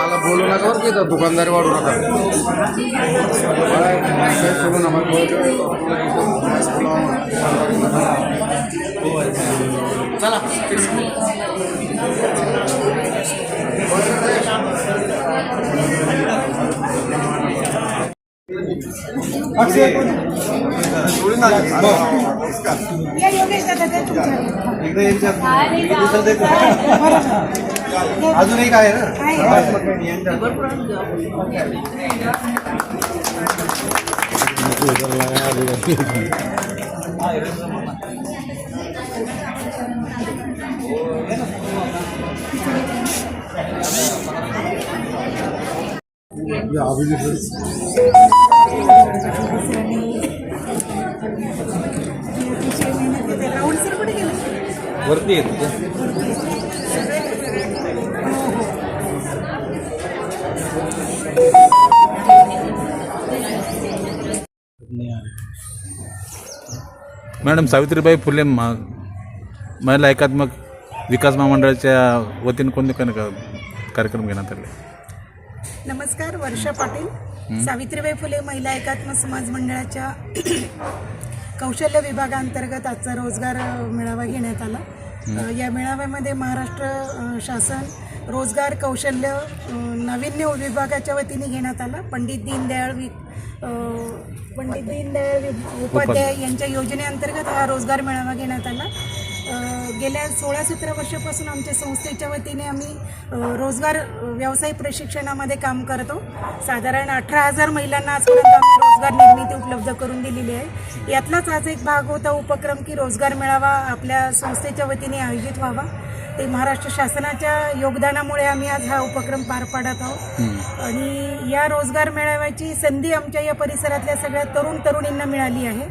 मला बोलू नका बरं तिथं दुकानदारी वाढू नका. सोडू नका चला एकदा अजून एक आहे ना? वरती येत मॅडम सावित्रीबाई फुले मा महिला एकात्मक विकास महामंडळाच्या वतीने कोणते कार्यक्रम घेण्यात आले? नमस्कार वर्षा पाटील. सावित्रीबाई फुले महिला एकात्म समाज मंडळाच्या कौशल्य विभागांतर्गत आजचा रोजगार मेळावा घेण्यात आला. या मेळाव्यामध्ये महाराष्ट्र शासन रोजगार कौशल्य नाविन्य विभागाच्या वतीने घेण्यात आला. पंडित दीनदयाळ वि पंडित दीनदयाळ वि- उपाध्याय यांच्या योजनेअंतर्गत हा रोजगार मेळावा घेण्यात आला. गेल्या सोळा सतरा वर्षापासून आमच्या संस्थेच्या वतीने आम्ही रोजगार व्यावसायिक प्रशिक्षणामध्ये काम करतो. साधारण अठरा हजार महिलांना आजपर्यंत आम्ही रोजगार निर्मिती उपलब्ध करून दिलेली आहे. यातलाच आज एक भाग होता उपक्रम की रोजगार मेळावा आपल्या संस्थेच्या वतीने आयोजित व्हावा. ते महाराष्ट्र शासनाच्या योगदानामुळे आम्ही आज हा उपक्रम पार पाडत आहोत. आणि या रोजगार मेळाव्याची संधी आमच्या या परिसरातल्या सगळ्या तरुण तरुणींना मिळाली आहे.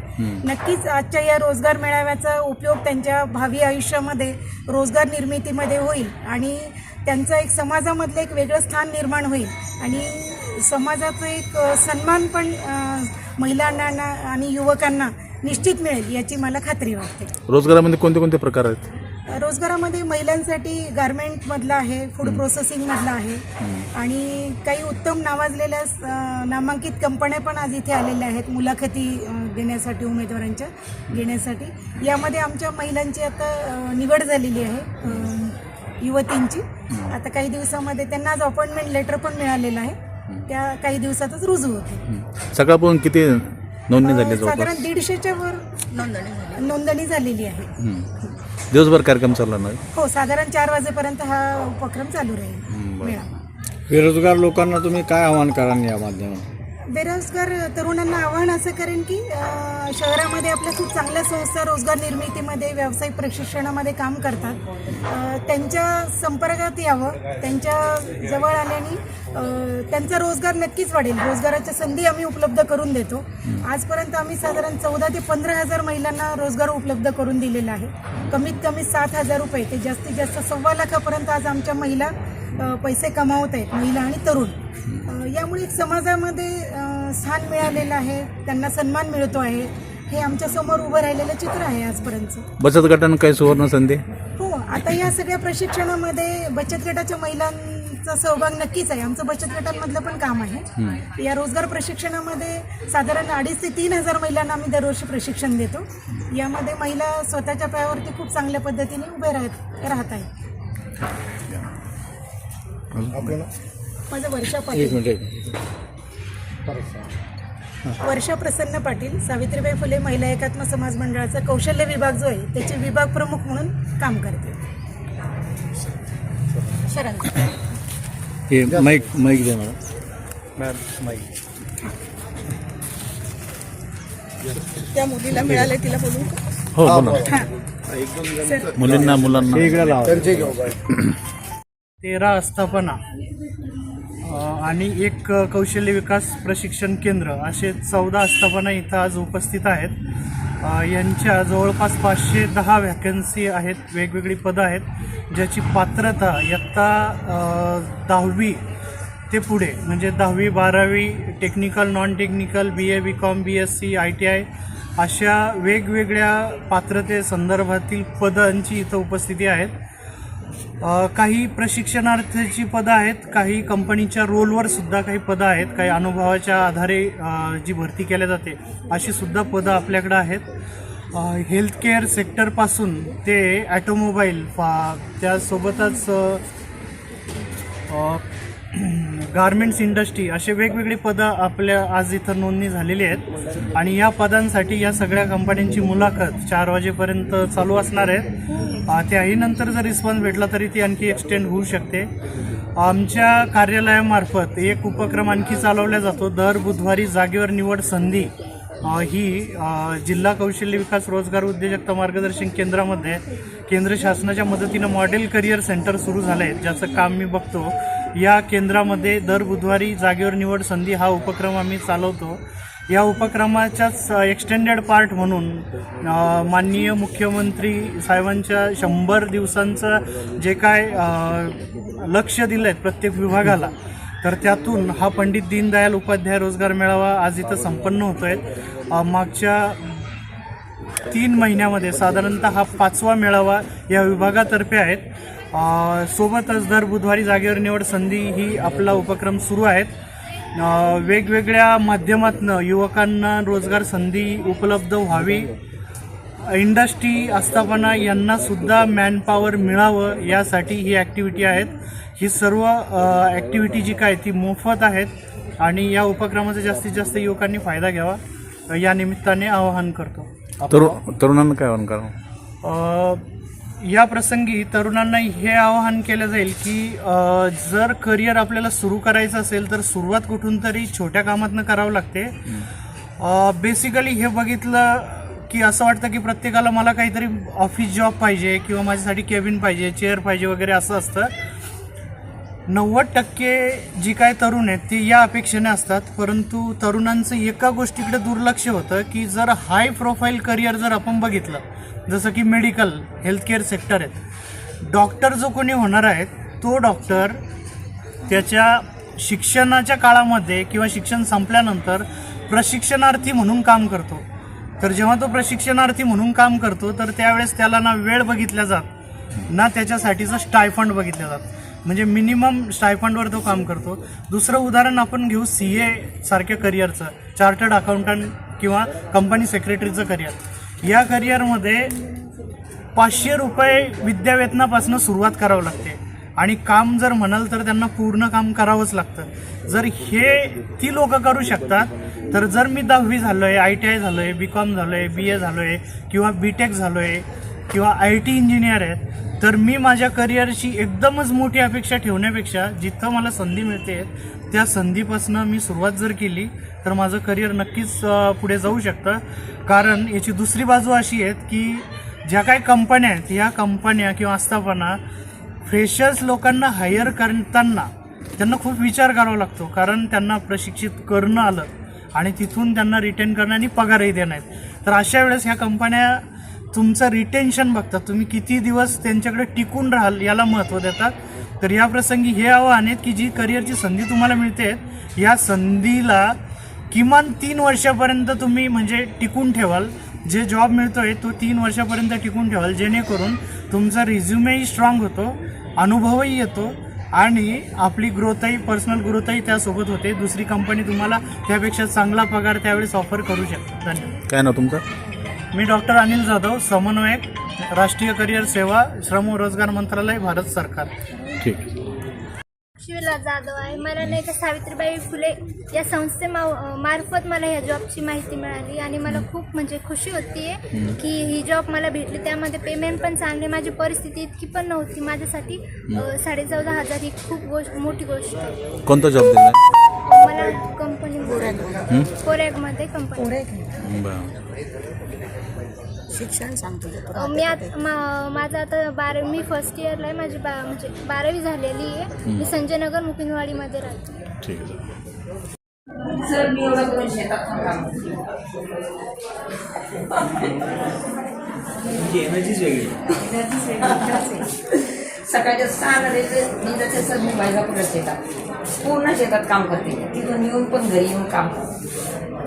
नक्कीच आजच्या या रोजगार मेळाव्याचा उपयोग त्यांच्या भावी आयुष्यामध्ये रोजगार निर्मितीमध्ये होईल आणि त्यांचं एक समाजामधलं एक वेगळं स्थान निर्माण होईल. आणि समाजाचं एक सन्मान पण महिलांना आणि युवकांना निश्चित मिळेल याची मला खात्री वाटते. रोजगारामध्ये कोणते कोणते प्रकार आहेत? रोजगारामध्ये महिलांसाठी गारमेंटमधला आहे फूड प्रोसेसिंगमधला आहे. आणि काही उत्तम नावाजलेल्या नामांकित कंपन्या पण आज इथे आलेल्या आहेत मुलाखती अ, देण्यासाठी उमेदवारांच्या घेण्यासाठी. यामध्ये आमच्या महिलांची आता निवड झालेली आहे युवतींची. आता काही दिवसामध्ये त्यांना आज अपॉइंटमेंट लेटर पण मिळालेलं आहे. त्या काही दिवसातच रुजू होते. सकाळपासून किती नोंदणी झाली जवळपास साधारण दीडशेच्या वर नोंदणी नोंदणी झालेली आहे. हं. दिवसभर कार्यक्रम चालू राहणार आहे? हो साधारण चार वाजेपर्यंत हा उपक्रम चालू राहील. बेरोजगार लोकांना तुम्ही काय आवाहन कराल या माध्यमातून? बेरोजगार तरुणांना आव्हान असं करेन की शहरामध्ये आपल्या खूप चांगल्या संस्था रोजगार निर्मितीमध्ये व्यावसायिक प्रशिक्षणामध्ये काम करतात. त्यांच्या संपर्कात यावं त्यांच्या जवळ आल्याने त्यांचा रोजगार नक्कीच वाढेल. रोजगाराच्या संधी आम्ही उपलब्ध करून देतो. आजपर्यंत आम्ही साधारण चौदा ते पंधरा हजार महिलांना रोजगार उपलब्ध करून दिलेला आहे. कमीत कमी सात हजार रुपये ते जास्तीत जास्त सव्वा लाखापर्यंत आज आमच्या महिला पैसे कमावत आहेत महिला आणि तरुण. यामुळे एक समाजामध्ये स्थान मिळालेलं आहे. त्यांना सन्मान मिळतो आहे. हे आमच्यासमोर उभं राहिलेलं चित्र आहे आजपर्यंतचं बचत गटांना काही सुवर्ण संधी? हो आता या सगळ्या प्रशिक्षणामध्ये बचत गटाच्या महिलांचा सहभाग नक्कीच आहे. आमचं बचत गटांमधलं पण काम आहे. या रोजगार प्रशिक्षणामध्ये साधारण अडीच ते तीन हजार महिलांना आम्ही दरवर्षी प्रशिक्षण देतो. यामध्ये महिला स्वतःच्या पायावरती खूप चांगल्या पद्धतीने उभे राहत राहत आहेत. माझं वर्षा पाटील. मिनिट वर्षा प्रसन्न पाटील सावित्रीबाई फुले महिला एकात्म समाज मंडळाचा कौशल्य विभाग जो आहे त्याचे विभाग प्रमुख म्हणून काम करते. शरण हे माईक माईक द्या मॅडम माईक त्या मुलीला मिळाले तिला बोलू का? हो मुलींना मुलांना. इकडे लावा. त्यांचे घेऊ बाई. तेरा आस्थापना. आणि एक कौशल्य विकास प्रशिक्षण केंद्र असे चौदा आस्थापना इथं आज उपस्थित आहेत. यांच्या जवळपास पाचशे दहा व्हॅकन्सी आहेत वेगवेगळी पदं आहेत ज्याची पात्रता इयत्ता दहावी ते पुढे म्हणजे दहावी बारावी technical non technical B A B com B S C I T I अशा वेगवेगळ्या पात्रते संदर्भातील पदांची इथं उपस्थिती आहेत. काही प्रशिक्षणार्थीची पदं आहेत काही कंपनीच्या रोलवर सुद्धा काही पदं आहेत काही अनुभवाच्या आधारे जी भरती केल्या जाते अशी सुद्धा पदं आपल्याकडं आहेत. हेल्थ केअर सेक्टरपासून ते ॲटोमोबाईल फा त्यासोबतच गारमेंट्स इंडस्ट्री असे वेगवेगळी पदं आपल्या आज इथं नोंदणी झालेली आहेत. आणि या पदांसाठी या सगळ्या कंपन्यांची मुलाखत चार वाजेपर्यंत चालू असणार आहेत अ, त्याही नंतर जर रिस्पॉन्स भेटला तरी ती आणखी एक्सटेंड होऊ शकते. आमच्या कार्यालयामार्फत एक उपक्रम आणखी चालवला जातो. दर बुधवारी जागेवर निवड संधी ही जिल्हा कौशल्य विकास रोजगार उद्योजकता मार्गदर्शन केंद्रामध्ये केंद्र शासनाच्या मदतीनं मॉडेल करिअर सेंटर सुरू झालं आहे ज्याचं काम मी बघतो. या केंद्रामध्ये दर बुधवारी जागेवर निवड संधी हा उपक्रम आम्ही चालवतो. या उपक्रमाच्याच एक्सटेंडेड पार्ट म्हणून माननीय मुख्यमंत्री साहेबांच्या शंभर दिवसांचं जे काय लक्ष दिलं आहे प्रत्येक विभागाला तर त्यातून हा पंडित दीनदयाल उपाध्याय रोजगार मेळावा आज इथं संपन्न होतो आहे मागच्या तीन महिन्यामध्ये साधारणतः हा पाचवा मेळावा या विभागातर्फे आहेत. सोबतच दर बुधवारी जागेवर निवड संधी ही आपला उपक्रम सुरू आहेत. वेगवेगळ्या माध्यमातनं युवकांना रोजगार संधी उपलब्ध व्हावी. इंडस्ट्री आस्थापना यांना सुद्धा मॅनपॉवर मिळावं यासाठी ही ॲक्टिव्हिटी आहेत. ही सर्व ॲक्टिव्हिटी जी काय ती मोफत आहेत आणि या उपक्रमाचा जास्तीत जास्त युवकांनी फायदा घ्यावा या निमित्ताने आवाहन करतो. तरुण तरुणांना काय आव्हान करा या प्रसंगी तरुणांना हे आवाहन केलं जाईल की जर करिअर आपल्याला सुरू करायचं असेल तर सुरुवात कुठून तरी छोट्या कामातनं करावं लागते. बेसिकली हे बघितलं की असं वाटतं की प्रत्येकाला मला काहीतरी ऑफिस जॉब पाहिजे किंवा माझ्यासाठी केबिन पाहिजे चेअर पाहिजे वगैरे असं असतं. नव्वद टक्के जी काय तरुण आहेत ती या अपेक्षेने असतात. परंतु तरुणांचं एका गोष्टीकडे दुर्लक्ष होतं की जर हाय प्रोफाईल करिअर जर आपण बघितलं जसं की मेडिकल हेल्थकेअर सेक्टर आहेत. डॉक्टर जो कोणी होणार आहे तो डॉक्टर त्याच्या शिक्षणाच्या काळामध्ये किंवा शिक्षण संपल्यानंतर प्रशिक्षणार्थी म्हणून काम करतो. तर जेव्हा तो प्रशिक्षणार्थी म्हणून काम करतो तर त्यावेळेस त्याला ना वेळ बघितल्या जात ना त्याच्यासाठीचं स्टायफंड बघितलं जात. म्हणजे मिनिमम स्टायफंडवर तो काम करतो. दुसरं उदाहरण आपण घेऊ सी ए सारख्या करिअरचं चार्टर्ड अकाउंटंट किंवा कंपनी सेक्रेटरीचं करिअर या करिअरमध्ये पाचशे रुपये विद्यावेतनापासून सुरुवात करावं लागते. आणि काम जर म्हणाल तर त्यांना पूर्ण काम करावंच लागतं. जर हे ती लोक करू शकतात तर जर मी दहावी झालो आहे आय टी आय झालो आहे बी कॉम झालो आहे बी ए झालो आहे किंवा बी टेक झालो आहे किंवा आय टी इंजिनियर आहे तर मी माझ्या करिअरची एकदमच मोठी अपेक्षा ठेवण्यापेक्षा जिथं मला संधी मिळते त्या संधीपासून मी सुरुवात जर केली तर माझं करिअर नक्कीच पुढे जाऊ शकतं. कारण याची दुसरी बाजू अशी आहे की ज्या काही कंपन्या आहेत ह्या कंपन्या किंवा आस्थापना फ्रेशर्स लोकांना हायर करताना त्यांना खूप विचार करावा लागतो. कारण त्यांना प्रशिक्षित करणं आलं आणि तिथून त्यांना रिटेन करणं आणि पगारही देणं आहेत. तर अशा वेळेस ह्या कंपन्या तुमचं रिटेन्शन बघतात तुम्ही किती दिवस त्यांच्याकडे टिकून राहाल याला महत्त्व देतात तर या प्रसंगी हे आव्हान आहेत की जी करिअरची संधी तुम्हाला मिळते या संधीला किमान तीन वर्षापर्यंत तुम्ही म्हणजे टिकून ठेवाल. जे जॉब मिळतोय तो तीन वर्षापर्यंत टिकून ठेवाल. जेणेकरून तुमचा रिझ्युमेही स्ट्रॉंग होतो अनुभवही येतो आणि आपली ग्रोथही पर्सनल ग्रोथही त्यासोबत होते. दुसरी कंपनी तुम्हाला त्यापेक्षा चांगला पगार त्यावेळेस ऑफर करू शकते. धन्यवाद. काय नाव तुमचं? मी डॉक्टर अनिल जाधव समन्वयक राष्ट्रीय करिअर सेवा श्रम व रोजगार मंत्रालय भारत सरकार. ठीक. शिवला जाधव आहे. मला नाही का सावित्रीबाई फुले या संस्थे मा- मार्फत मला ह्या जॉबची माहिती मिळाली आणि मला खूप म्हणजे खुशी होती की ही जॉब मला भेटली. त्यामध्ये पेमेंट पण चांगली माझी परिस्थिती इतकी पण नव्हती. माझ्यासाठी साडे चौदा हजार ही खूप गोष्ट मोठी गोष्ट. आहे. कोणता जॉब दिला? मला कंपनी कोरॅगमध्ये कंपनी शिक्षण सांगतो मी आता मा- माझं आता बारावी मी फर्स्ट इयरला आहे माझी बा म्हणजे बारावी झालेली आहे. मी संजयनगर मुकिंदवाडीमध्ये राहते. ठीक आहे. सकाळच्या सहा नदीचे निघायचे सर मी वैजापूरला शेतात पूर्ण शेतात काम करते. तिथून येऊन पण घरी येऊन काम करते.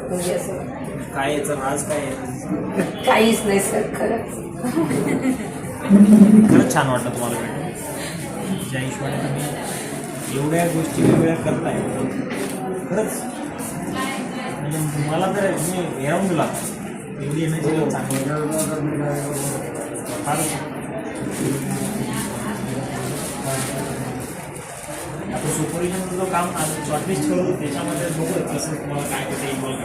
म्हणजे असं. काय याचं राज काय आहे? काहीच नाही सर खरंच. खरंच छान वाटलं तुम्हाला भेटून. ज्या हिशोबाने तुम्ही एवढ्या गोष्टी वेगवेगळ्या करताय खरंच. म्हणजे मला तर मी हेरावून गेला एवढी एनर्जी चांगली. फारच आता सुपरविजनचं जो काम शॉर्टलिस्ट होतं त्याच्यामध्ये बघू कसं तुम्हाला काय कसं इन्व्हॉल्व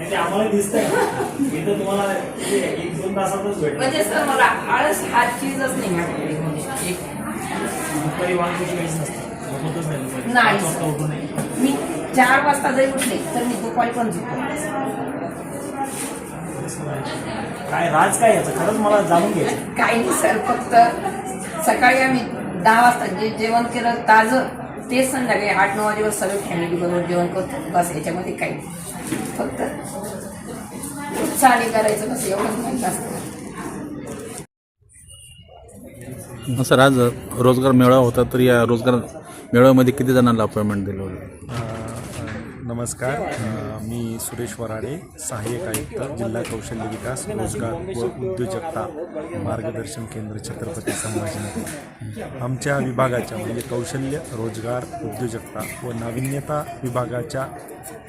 ते आम्हाला दिसतंय. इथं तुम्हाला ते एक दोन तासातच भेटलं. म्हणजे सर मला आळस हा चीजच नाही एक दुपारी वाजता काहीच नसतं नाही मी चार वाजता जरी उठले तर मी दुपारी पण झोपतो काय राज काय याचं? खरंच मला जाणून घ्यायचं. काही नाही सर. फक्त सकाळी आम्ही दहा वाजता जे जेवण केलं ताजं तेच संध्याकाळी आठ नऊ वाजेवर सगळे फॅमिली बरोबर जेवण करतो. बस याच्यामध्ये काही. फक्त उत्साहाने करायचं बस एवढंच माहीत असतं सर आज रोजगार मेळावा होता तर या रोजगार मेळाव्यामध्ये किती जणांना अपॉइंटमेंट दिलं होतं? नमस्कार. मी सुरेश वराडे सहाय्यक आयुक्त जिल्हा कौशल्य विकास रोजगार व उद्योजकता मार्गदर्शन केंद्र छत्रपती संभाजीनगर. आमच्या विभागाच्या म्हणजे कौशल्य रोजगार उद्योजकता व नाविन्यता विभागाच्या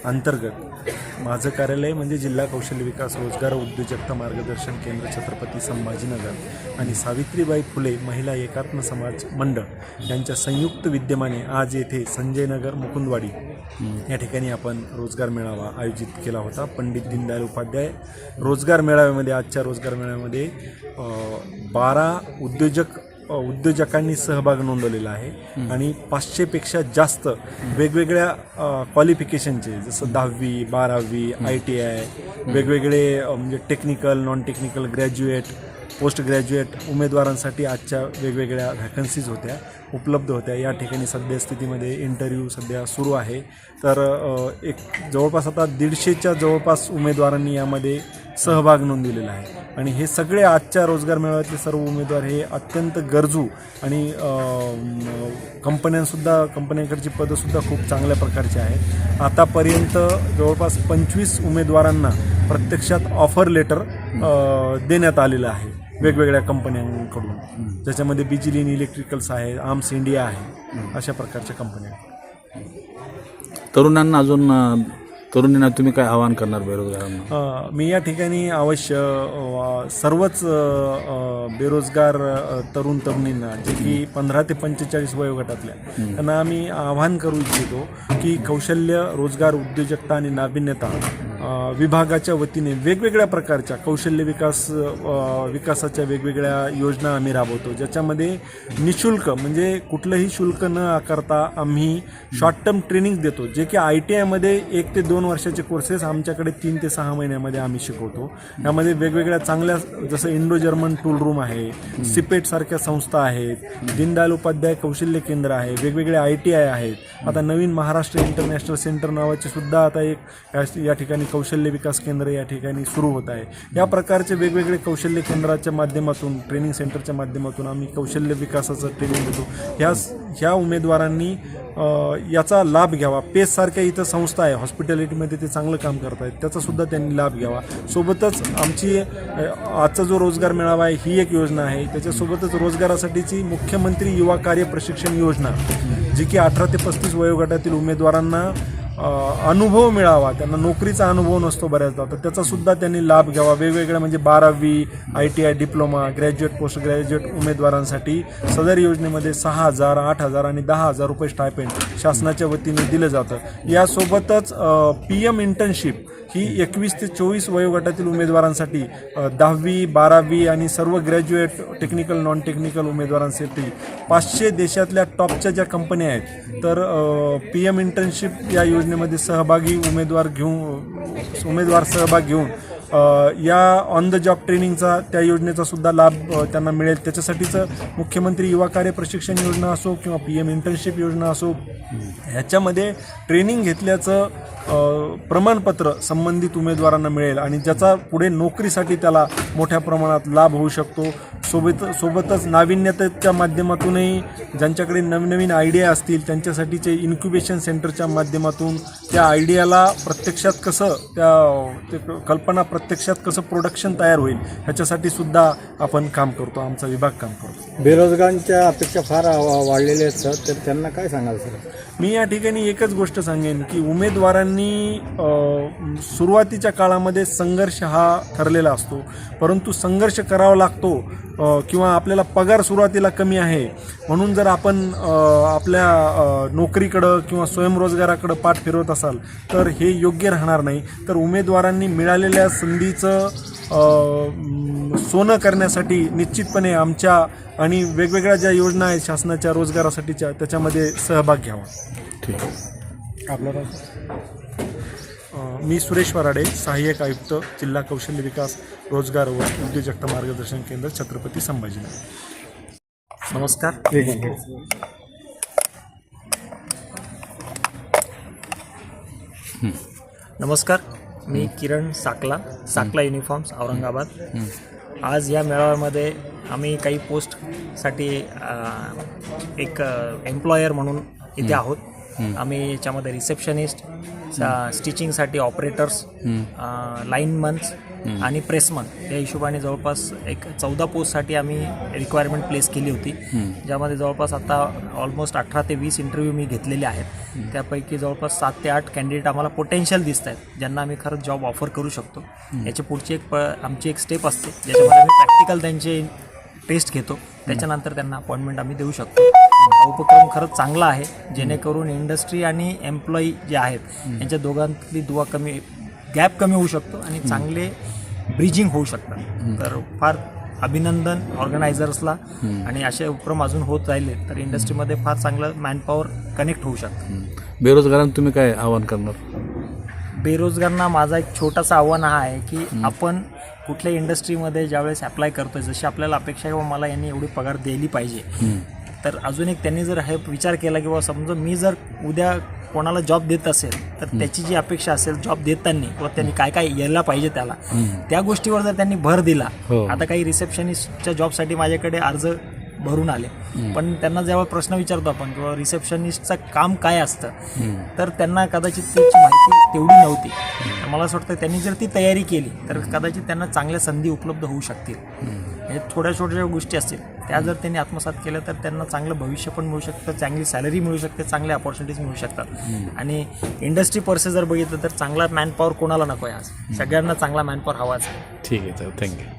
अंतर्गत माझं कार्यालय म्हणजे जिल्हा कौशल्य विकास रोजगार उद्योजकता मार्गदर्शन केंद्र छत्रपती संभाजीनगर आणि सावित्रीबाई फुले महिला एकात्म समाज मंडळ यांच्या संयुक्त विद्यमाने आज येथे संजयनगर मुकुंदवाडी या ठिकाणी आपण रोजगार मेळावा आयोजित केला होता. पंडित दीनदयाल उपाध्याय रोजगार मेळाव्यामध्ये आजच्या रोजगार मेळाव्यामध्ये बारा उद्योजक उद्योजकांनी सहभाग नोंदवलेला आहे. आणि पाचशेपेक्षा जास्त वेगवेगळ्या क्वालिफिकेशनचे जसं दहावी बारावी आय टी आय वेगवेगळे म्हणजे technical non technical graduate post graduate उमेदवारांसाठी आजच्या वेगवेगळ्या व्हॅकन्सीज होत्या उपलब्ध होत्या. या ठिकाणी सद्यस्थितीमध्ये इंटरव्ह्यू सध्या सुरू आहे. तर एक जवळपास आता दीडशेच्या जवळपास उमेदवारांनी यामध्ये सहभाग नोंदवलेला आहे. आणि हे सगळे आजच्या रोजगार मेळाव्यातले सर्व उमेदवार हे अत्यंत गरजू आणि कंपन्यांसुद्धा कंपन्यांकडची पदंसुद्धा खूप चांगल्या प्रकारची आहेत. आतापर्यंत जवळपास पंचवीस उमेदवारांना प्रत्यक्षात ऑफर लेटर देण्यात आलेलं आहे वेगवेगळ्या कंपन्यांकडून. ज्याच्यामध्ये बिजिलीन इलेक्ट्रिकल्स आहे आर्म्स इंडिया आहे अशा प्रकारच्या कंपन्या. तरुणांना अजून तरुणींना तुम्ही काय आवाहन करणार बेरोजगारांना? अ, मी या ठिकाणी अवश्य अ, सर्वच अ, अ, बेरोजगार अ, तरुण तरुणींना जे की पंधरा ते पंचेचाळीस वयोगटातल्या त्यांना आम्ही आवाहन करू इच्छितो की कौशल्य रोजगार उद्योजकता आणि नाविन्यता विभागाच्या वतीने वेगवेगळ्या प्रकारच्या कौशल्य विकास विकासाच्या वेगवेगळ्या योजना आम्ही राबवतो ज्याच्यामध्ये निशुल्क म्हणजे कुठलंही शुल्क न आकारता आम्ही शॉर्ट टर्म ट्रेनिंग देतो जे की आय टी आयमध्ये एक ते दोन वर्षाचे कोर्सेस आमच्याकडे तीन ते सहा महिन्यामध्ये आम्ही शिकवतो. यामध्ये वेगवेगळ्या चांगल्या जसं इंडो जर्मन टूल रूम आहे सिपेट सारख्या संस्था आहेत दीनदयाल उपाध्याय कौशल्य केंद्र आहे वेगवेगळे आय टी आय आहेत. आता नवीन महाराष्ट्र इंटरनॅशनल सेंटर नावाचे सुद्धा आता एक या- या ठिकाणी कौशल्य विकास केंद्र या ठिकाणी सुरू होत आहे. या प्रकारचे वेगवेगळे कौशल्य केंद्राच्या माध्यमातून ट्रेनिंग सेंटरच्या माध्यमातून आम्ही कौशल्य विकासाचं ट्रेनिंग देतो. ह्या ह्या उमेदवारांनी याचा लाभ घ्यावा. पेससारख्या इथं संस्था आहे हॉस्पिटॅलिटीमध्ये ते चांगलं काम करत आहेत त्याचासुद्धा त्यांनी लाभ घ्यावा. सोबतच आमची आजचा जो रोजगार मेळावा आहे ही एक योजना आहे. त्याच्यासोबतच रोजगारासाठीची मुख्यमंत्री युवा कार्य प्रशिक्षण योजना जी की अठरा ते पस्तीस वयोगटातील उमेदवारांना अनुभव मिळावा. त्यांना नोकरीचा अनुभव नसतो बऱ्याचदा. तर त्याचा सुद्धा त्यांनी लाभ घ्यावा. वेगवेगळ्या म्हणजे बारावी I T I diploma graduate post graduate उमेदवारांसाठी सदर योजनेमध्ये सहा हजार आठ हजार आणि दहा हजार रुपये स्टायपेंड शासनाच्या वतीने दिलं जातं. यासोबतच पी एम इंटर्नशिप ही एकवीस ते चोवीस वयोगटातील उमेदवारांसाठी दहावी बारावी आणि सर्व ग्रॅज्युएट टेक्निकल नॉन टेक्निकल उमेदवारांसाठी पाचशे देशातल्या टॉपच्या ज्या कंपन्या आहेत तर पी एम इंटर्नशिप या योजनेमध्ये सहभागी उमेदवार घेऊन उमेदवार सहभाग घेऊन या ऑन द जॉब ट्रेनिंगचा त्या योजनेचा सुद्धा लाभ त्यांना मिळेल. त्याच्यासाठीचं मुख्यमंत्री युवा कार्य प्रशिक्षण योजना असो किंवा पी एम इंटर्नशिप योजना असो ह्याच्यामध्ये ट्रेनिंग घेतल्याचं प्रमाणपत्र संबंधित उमेदवारांना मिळेल आणि ज्याचा पुढे नोकरीसाठी त्याला मोठ्या प्रमाणात लाभ होऊ शकतो. सोबत सोबतच नाविन्यतेच्या माध्यमातूनही ज्यांच्याकडे नवनवीन आयडिया असतील त्यांच्यासाठीचे इन्क्युबेशन सेंटरच्या माध्यमातून त्या आयडियाला प्रत्यक्षात कसं त्या ते कल्पना प्रत्यक्षात कसं प्रोडक्शन तयार होईल ह्याच्यासाठी सुद्धा आपण काम करतो आमचा विभाग काम करतो. बेरोजगारांच्या अपेक्षा फार वाढलेल्या आहेत सर. तर त्यांना काय सांगाल सर? मी या ठिकाणी एकच गोष्ट सांगेन की उमेदवारांनी सुरुवातीच्या काळामध्ये संघर्ष हा ठरलेला असतो. परंतु संघर्ष करावा लागतो किंवा आपल्याला पगार सुरुवातीला कमी आहे म्हणून जर आपण आपल्या नोकरीकडं किंवा स्वयंरोजगाराकडं पाठ फिरवत असाल तर हे योग्य राहणार नाही. तर उमेदवारांनी मिळालेल्या संधीचं सोनं करण्यासाठी निश्चितपणे आमच्या आणि वेगवेगळ्या ज्या योजना आहेत शासनाच्या रोजगारासाठीच्या त्याच्यामध्ये सहभाग घ्यावा. ठीक आहे. आपला मी सुरेश वराडे सहाय्यक आयुक्त जिल्हा कौशल्य विकास रोजगार व उद्योजकता मार्गदर्शन केंद्र छत्रपती संभाजीनगर. नमस्कार. एक नमस्कार मी किरण साकला साकला युनिफॉर्म्स औरंगाबाद. आज या मेळाव्यामध्ये आम्ही काही पोस्टसाठी एक एम्प्लॉयर म्हणून इथे आहोत. आम्ही याच्यामध्ये रिसेप्शनिस्ट स्टिचिंगसाठी ऑपरेटर्स लाईनमन्स आणि प्रेसमन या हिशोबाने जवळपास एक चौदा पोस्टसाठी आम्ही रिक्वायरमेंट प्लेस केली होती. ज्यामध्ये जवळपास आता ऑलमोस्ट अठरा ते वीस इंटरव्ह्यू मी घेतलेले आहेत. त्यापैकी जवळपास सात ते आठ कॅन्डिडेट आम्हाला पोटेन्शियल दिसत आहेत ज्यांना आम्ही खरंच जॉब ऑफर करू शकतो. याची पुढची एक प आमची एक स्टेप असते ज्याच्यामध्ये आम्ही प्रॅक्टिकल त्यांचे टेस्ट घेतो. त्याच्यानंतर त्यांना अपॉइंटमेंट आम्ही देऊ शकतो. हा उपक्रम खरंच चांगला आहे जेणेकरून इंडस्ट्री आणि एम्प्लॉई जे आहेत यांच्या दोघांतली दुवा कमी गॅप कमी होऊ शकतो आणि चांगले ब्रिजिंग होऊ शकतात. तर फार अभिनंदन ऑर्गनायझर्सला. आणि असे उपक्रम अजून होत राहिले तर इंडस्ट्रीमध्ये फार चांगलं मॅनपॉवर कनेक्ट होऊ शकतं. बेरोजगारांना तुम्ही काय आवाहन करणार? बेरोजगारांना माझा एक छोटासा आव्हान हा आहे की आपण कुठल्या इंडस्ट्रीमध्ये ज्यावेळेस अप्लाय करतोय जशी आपल्याला अपेक्षा आहे किंवा मला यांनी एवढी पगार द्यायला पाहिजे. तर अजून एक त्यांनी जर हे विचार केला किंवा समजा मी जर उद्या कोणाला जॉब देत असेल तर त्याची जी अपेक्षा असेल जॉब देताना किंवा त्यांनी काय काय यायला पाहिजे त्याला त्या गोष्टीवर जर त्यांनी भर दिला हो. आता काही रिसेप्शनिस्टच्या जॉबसाठी माझ्याकडे अर्ज भरून आले. पण त्यांना जेव्हा प्रश्न विचारतो आपण किंवा रिसेप्शनिस्टचं काम काय असतं तर त्यांना कदाचित त्याची माहिती तेवढी नव्हती. तर मला असं वाटतं त्यांनी जर ती तयारी केली तर कदाचित त्यांना चांगल्या संधी उपलब्ध होऊ शकतील. हे थोड्या छोट्या गोष्टी असतील. त्या जर त्यांनी आत्मसात केल्या तर त्यांना चांगलं भविष्य पण मिळू शकतं चांगली सॅलरी मिळू शकते चांगल्या अपॉर्च्युनिटीज मिळू शकतात. आणि इंडस्ट्री पर्से जर बघितलं तर चांगला मॅनपॉवर कोणाला नको आहे आज? सगळ्यांना चांगला मॅनपॉवर हवाच आहे. ठीक आहे सर थँक्यू